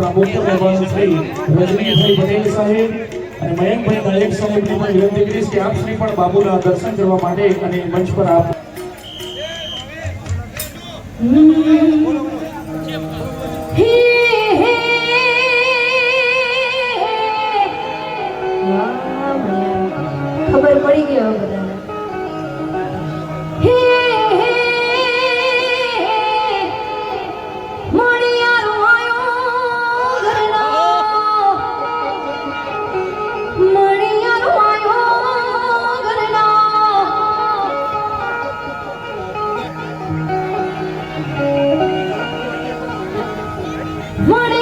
આપણા મુખ્ય મહેમાન શ્રી રજનીભાઈ પટેલ સાહેબ અને મયંકભાઈ મલેક સાહેબને પણ વિનંતી કરીશ કે આપ શ્રી પણ બાબુના દર્શન કરવા માટે અને મંચ પર આપ ખબર પડી ગઈ હવે What